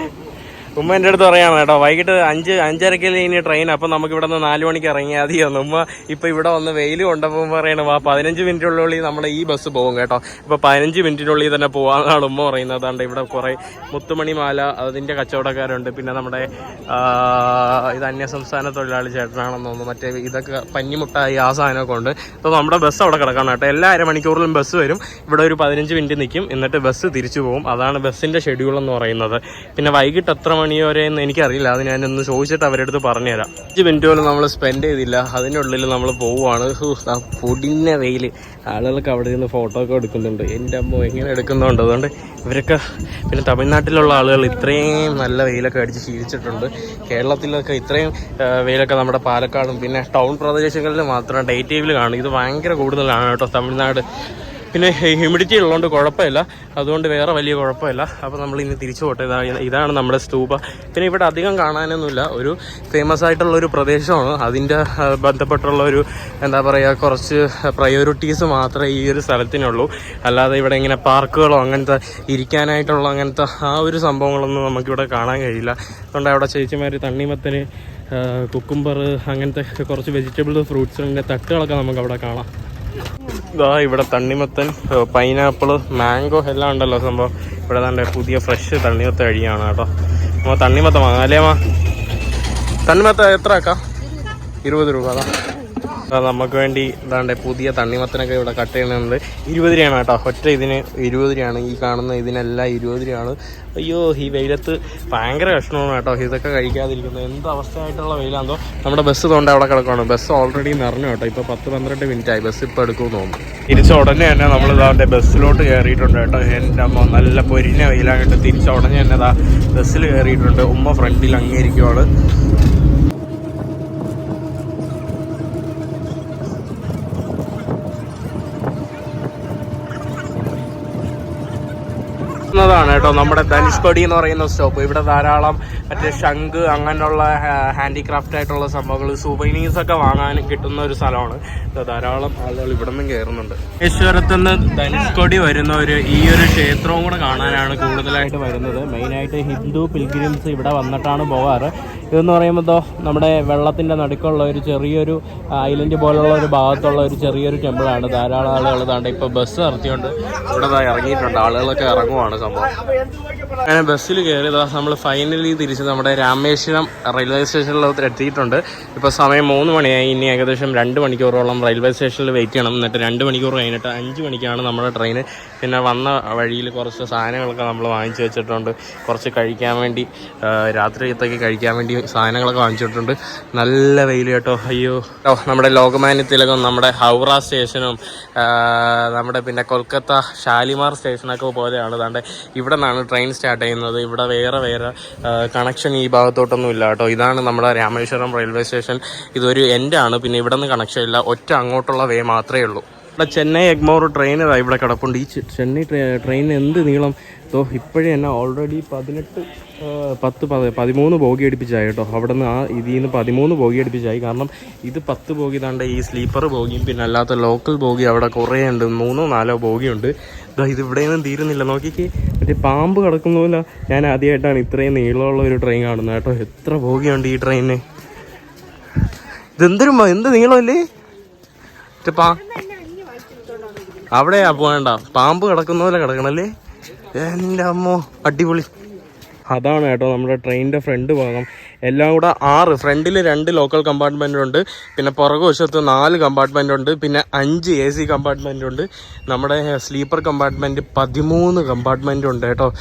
ഉമ്മ എന്റെ അടുത്ത് പറയാണ് കേട്ടോ വൈകിട്ട് അഞ്ച് അഞ്ചരക്കല്ലേ ഇനി ട്രെയിൻ അപ്പം നമുക്ക് ഇവിടെ നിന്ന് നാല് മണിക്ക് ഇറങ്ങിയാൽ മതി എന്ന്. ഉമ്മ ഇപ്പം ഇവിടെ വന്ന് വെയിൽ കൊണ്ടപ്പോൾ പറയണം ആ പതിനഞ്ച് മിനിറ്റിനുള്ളിൽ നമ്മുടെ ഈ ബസ് പോകും കേട്ടോ. ഇപ്പോൾ പതിനഞ്ച് മിനിറ്റിനുള്ളിൽ തന്നെ പോകാമെന്നാണ് ഉമ്മ പറയുന്നത്. അതാണ്ട് ഇവിടെ കുറേ മുത്തുമണിമാല അതിന്റെ കച്ചവടക്കാരുണ്ട്. പിന്നെ നമ്മുടെ ഇത് അന്യസംസ്ഥാന തൊഴിലാളി ചേട്ടനാണെന്ന് തോന്നുന്നു. മറ്റേ ഇതൊക്കെ പഞ്ഞിമുട്ടായി ആ സാധനമൊക്കെ ഉണ്ട്. അപ്പോൾ നമ്മുടെ ബസ് അവിടെ കിടക്കണം കേട്ടോ. എല്ലാ അരമണിക്കൂറിലും ബസ് വരും. ഇവിടെ ഒരു പതിനഞ്ച് മിനിറ്റ് നിൽക്കും എന്നിട്ട് ബസ് തിരിച്ചു പോകും. അതാണ് ബസ്സിന്റെ ഷെഡ്യൂൾ എന്ന് പറയുന്നത്. പിന്നെ വൈകിട്ട് എത്ര മണി വരെ എന്ന് എനിക്കറിയില്ല. അത് ഞാനൊന്ന് ചോദിച്ചിട്ട് അവരുടെ അടുത്ത് പറഞ്ഞുതരാം. അഞ്ച് മിനിറ്റ് പോലും നമ്മൾ സ്പെൻഡ് ചെയ്തില്ല. അതിനുള്ളിൽ നമ്മൾ പോവുകയാണ് പൊടിഞ്ഞ വെയിൽ ആളുകൾക്ക് അവിടെ നിന്ന് ഫോട്ടോ ഒക്കെ എടുക്കുന്നുണ്ട്. എന്റെ അമ്മ എങ്ങനെ എടുക്കുന്നുണ്ട്? അതുകൊണ്ട് ഇവരൊക്കെ പിന്നെ തമിഴ്നാട്ടിലുള്ള ആളുകൾ ഇത്രയും നല്ല വെയിലൊക്കെ അടിച്ച് ശീലിച്ചിട്ടുണ്ട്. കേരളത്തിലൊക്കെ ഇത്രയും വെയിലൊക്കെ നമ്മുടെ പാലക്കാടും പിന്നെ ടൗൺ പ്രദേശങ്ങളിൽ മാത്രം ഡേ ടൈമിൽ കാണും. ഇത് ഭയങ്കര കൂടുതലാണ് കേട്ടോ തമിഴ്നാട്. പിന്നെ ഹ്യൂമിഡിറ്റി ഉള്ളതുകൊണ്ട് കുഴപ്പമില്ല. അതുകൊണ്ട് വേറെ വലിയ കുഴപ്പമില്ല. അപ്പോൾ നമ്മൾ ഇനി തിരിച്ചു പോട്ടെ. ഇതാ ഇതാണ് നമ്മുടെ സ്തൂപ. പിന്നെ ഇവിടെ അധികം കാണാനൊന്നുമില്ല. ഒരു ഫേമസ് ആയിട്ടുള്ള ഒരു പ്രദേശമാണ്. അതിന്റെ ബന്ധപ്പെട്ടുള്ള ഒരു എന്താ പറയുക കുറച്ച് പ്രയോറിറ്റീസ് മാത്രമേ ഈ ഒരു സ്ഥലത്തിനുള്ളൂ. അല്ലാതെ ഇവിടെ ഇങ്ങനെ പാർക്കുകളോ അങ്ങനത്തെ ഇരിക്കാനായിട്ടുള്ള അങ്ങനത്തെ ആ ഒരു സംഭവങ്ങളൊന്നും നമുക്കിവിടെ കാണാൻ കഴിയില്ല. അതുകൊണ്ട് അവിടെ ചേച്ചിമാർ തണ്ണിമത്തന് കുക്കുംബർ അങ്ങനത്തെ കുറച്ച് വെജിറ്റബിൾ ഫ്രൂട്ട്സിന്റെ തട്ടുകളൊക്കെ നമുക്ക് അവിടെ കാണാം. ഇതാ ഇവിടെ തണ്ണിമത്തൻ പൈനാപ്പിൾ മാംഗോ എല്ലാം ഉണ്ടല്ലോ സംഭവം. ഇവിടെ നല്ല പുതിയ ഫ്രഷ് തണ്ണിമത്ത അഴിയാണ് കേട്ടോ. നമ്മൾ തണ്ണിമത്ത വാങ്ങാം തണ്ണിമത്ത എത്ര ആക്കാം? ഇരുപത് രൂപ അതാ. നമുക്ക് വേണ്ടി ഇതാണ്ട് പുതിയ തണ്ണിമത്തനൊക്കെ ഇവിടെ കട്ട് ചെയ്യുന്നുണ്ട്. ഇരുപത് രൂപയാണ് കേട്ടോ. ഒറ്റ ഇതിന് ഇരുപത് രൂപയാണ്. ഈ കാണുന്ന ഇതിനെല്ലാം ഇരുപത് രൂപയാണ്. അയ്യോ ഈ വെയിലത്ത് ഭയങ്കര വിഷമമാണ് കേട്ടോ. ഇതൊക്കെ കഴിക്കാതിരിക്കുന്നത്. എന്ത് അവസ്ഥയായിട്ടുള്ള വെയിലാണോ നമ്മുടെ ബസ് തോണ്ട അവിടെ കിടക്കുകയാണ് ബസ് ഓൾറെഡി നിറഞ്ഞു കേട്ടോ. ഇപ്പോൾ പത്ത് പന്ത്രണ്ട് മിനിറ്റ് ആയി ബസ് ഇപ്പോൾ എടുക്കുമെന്ന് തോന്നുന്നു. തിരിച്ച ഉടനെ തന്നെ നമ്മൾ ഇതാണ്ട് ബസ്സിലോട്ട് കയറിയിട്ടുണ്ട് കേട്ടോ. എന്റെ അമ്മ നല്ല പൊരിഞ്ഞ വെയിലായിട്ട് തിരിച്ച ഉടനെ തന്നെ ഇതാ ബസ്സിൽ കയറിയിട്ടുണ്ട്. ഉമ്മ ഫ്രണ്ടിൽ അംഗീകരിക്കുവാണ് ാണ് കേട്ടോ. നമ്മുടെ ധനുഷ്കോടി എന്ന് പറയുന്ന സ്റ്റോപ്പ്. ഇവിടെ ധാരാളം മറ്റേ ശംഖ് അങ്ങനെയുള്ള ഹാൻഡിക്രാഫ്റ്റ് ആയിട്ടുള്ള സംഭവങ്ങൾ സുവൈനീസ് ഒക്കെ വാങ്ങാൻ കിട്ടുന്ന ഒരു സ്ഥലമാണ്. ധാരാളം ആളുകൾ ഇവിടെ നിന്നും കയറുന്നുണ്ട്. ഈശ്വരത്തു നിന്ന് ധനുഷ്കോടി വരുന്ന ഒരു ഈ ഒരു ക്ഷേത്രവും കൂടെ കാണാനാണ് കൂടുതലായിട്ട് വരുന്നത്. മെയിനായിട്ട് ഹിന്ദു പിൽഗ്രിംസ് ഇവിടെ വന്നിട്ടാണ് പോകാറ് ഇതെന്ന് പറയുമ്പോൾ നമ്മുടെ വെള്ളത്തിന്റെ നടുക്കുള്ള ഒരു ചെറിയൊരു ഐലൻഡ് പോലുള്ള ഒരു ഭാഗത്തുള്ള ഒരു ചെറിയൊരു ടെമ്പിളാണ് ധാരാളം ആളുകൾ താണ്ട് ഇപ്പോൾ ബസ് നിർത്തിയുണ്ട് ഇവിടെ ഇറങ്ങിയിട്ടുണ്ട്. ആളുകളൊക്കെ ഇറങ്ങുവാണ് സംഭവം. അങ്ങനെ ബസ്സിൽ കയറിയതാ നമ്മൾ ഫൈനലി തിരിച്ച് നമ്മുടെ രാമേശ്വരം റെയിൽവേ സ്റ്റേഷനിലോട്ട് എത്തിയിട്ടുണ്ട്. ഇപ്പോൾ സമയം മൂന്ന് മണിയായി. ഇനി ഏകദേശം രണ്ട് മണിക്കൂറോളം റെയിൽവേ സ്റ്റേഷനിൽ വെയിറ്റ് ചെയ്യണം. എന്നിട്ട് രണ്ട് മണിക്കൂർ കഴിഞ്ഞിട്ട് അഞ്ച് മണിക്കാണ് നമ്മുടെ ട്രെയിൻ പിന്നെ വന്ന വഴിയിൽ കുറച്ച് സാധനങ്ങളൊക്കെ നമ്മൾ വാങ്ങിച്ചു വെച്ചിട്ടുണ്ട്. കുറച്ച് കഴിക്കാൻ വേണ്ടി രാത്രിയത്തേക്ക് കഴിക്കാൻ വേണ്ടി സാധനങ്ങളൊക്കെ വാങ്ങിച്ചിട്ടുണ്ട്. നല്ല വെയിൽ കേട്ടോ. അയ്യോ. ഓ നമ്മുടെ ലോകമാന്യ തിലകം നമ്മുടെ ഹൗറ സ്റ്റേഷനും നമ്മുടെ പിന്നെ കൊൽക്കത്ത ഷാലിമാർ സ്റ്റേഷനൊക്കെ പോലെയാണ് അതാണ്ട് ഇവിടെ നിന്നാണ് ട്രെയിൻ സ്റ്റാർട്ട് ചെയ്യുന്നത്. ഇവിടെ വേറെ വേറെ കണക്ഷൻ ഈ ഭാഗത്തോട്ടൊന്നും ഇല്ല കേട്ടോ. ഇതാണ് നമ്മുടെ രാമേശ്വരം റെയിൽവേ സ്റ്റേഷൻ. ഇതൊരു എൻഡാണ് പിന്നെ ഇവിടെ നിന്ന് കണക്ഷൻ ഇല്ല. ഒറ്റ അങ്ങോട്ടുള്ള വേ മാത്രമേ ഉള്ളൂ. ഇവിടെ ചെന്നൈ എഗ്മോർ ട്രെയിൻ ഇവിടെ കിടപ്പുണ്ട്. ഈ ചെന്നൈ ട്രെയിൻ എന്ത് നീളം തോ ഇപ്പോഴേ തന്നെ ഓൾറെഡി പതിനെട്ട് പത്ത് പത് പതിമൂന്ന് ബോഗി അടിപ്പിച്ചായി കേട്ടോ. അവിടെ നിന്ന് ആ ഇതിൽ നിന്ന് പതിമൂന്ന് ബോഗി അടിപ്പിച്ചായി. കാരണം ഇത് പത്ത് ബോഗി താണ്ട ഈ സ്ലീപ്പർ ബോഗിയും പിന്നെ അല്ലാത്ത ലോക്കൽ ബോഗി അവിടെ കുറേ ഉണ്ട്. മൂന്നോ നാലോ ബോഗിയുണ്ട് ഇതാ ഇത് ഇവിടെ നിന്നും തീരുന്നില്ല. നോക്കിക്കേ. മറ്റേ പാമ്പ് കിടക്കുന്ന പോലെ ഞാൻ ആദ്യമായിട്ടാണ് ഇത്രയും നീളമുള്ള ഒരു ട്രെയിൻ കാണുന്നത് കേട്ടോ. എത്ര ബോഗിയുണ്ട് ഈ ട്രെയിനിന് ഇതെന്തൊരു എന്ത് നീളമല്ലേ മറ്റേ പാ അവിടെയാ പോകണ്ട പാമ്പ് കിടക്കുന്ന പോലെ കിടക്കണല്ലേ അടിപൊളി. അതാണ് കേട്ടോ നമ്മുടെ ട്രെയിനിന്റെ ഫ്രണ്ട് ഭാഗം. എല്ലാം കൂടെ ആറ് ഫ്രണ്ടിൽ രണ്ട് ലോക്കൽ കമ്പാർട്ട്മെന്റ് ഉണ്ട്. പിന്നെ പുറകു വശത്ത് നാല് കമ്പാർട്ട്മെന്റ് ഉണ്ട്. പിന്നെ അഞ്ച് എ സി കമ്പാർട്ട്മെന്റ് ഉണ്ട്. നമ്മുടെ സ്ലീപ്പർ കമ്പാർട്ട്മെന്റ് പതിമൂന്ന് കമ്പാർട്ട്മെന്റ് ഉണ്ട് കേട്ടോ.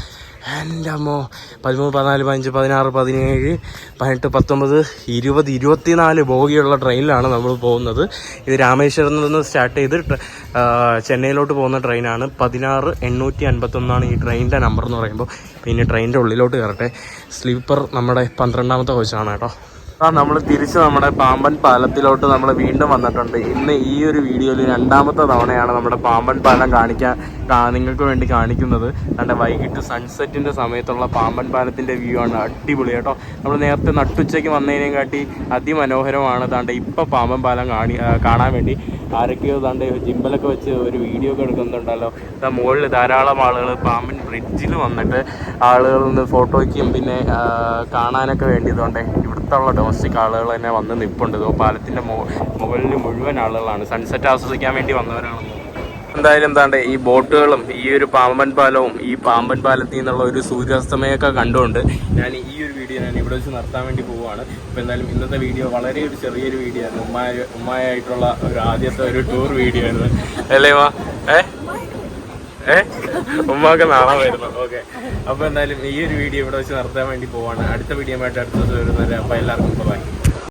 എന്റെ അമ്മോ പതിമൂന്ന് പതിനാല് പതിനഞ്ച് പതിനാറ് പതിനേഴ് പതിനെട്ട് പത്തൊമ്പത് ഇരുപത് ഇരുപത്തിനാല് ബോഗിയുള്ള ട്രെയിനിലാണ് നമ്മൾ പോകുന്നത്. ഇത് രാമേശ്വരത്ത് നിന്ന് സ്റ്റാർട്ട് ചെയ്ത് ചെന്നൈയിലോട്ട് പോകുന്ന ട്രെയിനാണ്. പതിനാറ് എണ്ണൂറ്റി അൻപത്തൊന്നാണ് ഈ ട്രെയിനിന്റെ നമ്പർ എന്ന് പറയുമ്പോൾ. പിന്നെ ട്രെയിനിന്റെ ഉള്ളിലോട്ട് കയറട്ടെ. സ്ലീപ്പർ നമ്മുടെ പന്ത്രണ്ടാമത്തെ കോച്ചാണ് കേട്ടോ. ആ നമ്മൾ തിരിച്ച് നമ്മുടെ പാമ്പൻ പാലത്തിലോട്ട് നമ്മൾ വീണ്ടും വന്നിട്ടുണ്ട്. ഇന്ന് ഈ ഒരു വീഡിയോയിൽ രണ്ടാമത്തെ തവണയാണ് നമ്മുടെ പാമ്പൻ പാലം കാണിക്കാൻ നിങ്ങൾക്ക് വേണ്ടി കാണിക്കുന്നത്. കണ്ട വൈകിട്ട് സൺസെറ്റിന്റെ സമയത്തുള്ള പാമ്പൻ പാലത്തിന്റെ വ്യൂ ആണ് അടിപൊളി കേട്ടോ. നമ്മൾ നേരത്തെ നട്ടുച്ചയ്ക്ക് വന്നതിനേയും കാട്ടി അതിമനോഹരമാണ് താണ്ട് ഇപ്പം പാമ്പൻ പാലം കാണി കാണാൻ വേണ്ടി. ആരൊക്കെയോ താണ്ട് ജിമ്പലൊക്കെ വെച്ച് ഒരു വീഡിയോ ഒക്കെ എടുക്കുന്നുണ്ടല്ലോ. ഇതാ മുകളിൽ ധാരാളം ആളുകൾ പാമ്പൻ ബ്രിഡ്ജിൽ വന്നിട്ട് ആളുകൾ നിന്ന് ഫോട്ടോയ്ക്കും പിന്നെ കാണാനൊക്കെ വേണ്ടി ഇതുകൊണ്ട് ഇവിടുത്തെ ഉള്ള ഡൊമസ്റ്റിക് ആളുകൾ തന്നെ വന്ന് നിൽപ്പുണ്ട് ഇതോ പാലത്തിന്റെ മുകളിൽ മുഴുവൻ ആളുകളാണ്. സൺസെറ്റ് ആസ്വദിക്കാൻ വേണ്ടി വന്നവരാണ് എന്തായാലും എന്താണ്ട് ഈ ബോട്ടുകളും ഈ ഒരു പാമ്പൻ പാലവും ഈ പാമ്പൻ പാലത്തിൽ നിന്നുള്ള ഒരു സൂര്യാസ്തമയമൊക്കെ കണ്ടുകൊണ്ട് ഞാൻ ഈ ഒരു വീഡിയോ ഞാൻ ഇവിടെ വെച്ച് നിർത്താൻ വേണ്ടി പോവുകയാണ്. അപ്പോൾ എന്തായാലും ഇന്നത്തെ വീഡിയോ വളരെ ഒരു ചെറിയൊരു വീഡിയോ ആയിരുന്നു. ഉമ്മായ ഉമ്മായിട്ടുള്ള ഒരു ആദ്യത്തെ ഒരു ടൂർ വീഡിയോ ആയിരുന്നു. അല്ലേ മാ ഏ? ഉമ്മാക്ക് നാളെ വരുന്നു ഓക്കെ. അപ്പൊ എന്തായാലും ഈ ഒരു വീഡിയോ ഇവിടെ വെച്ച് നിർത്താൻ വേണ്ടി പോവാണ്. അടുത്ത വീഡിയോ ആയിട്ട് അടുത്ത ദിവസം വരുന്നത് അപ്പൊ എല്ലാവർക്കും ബൈ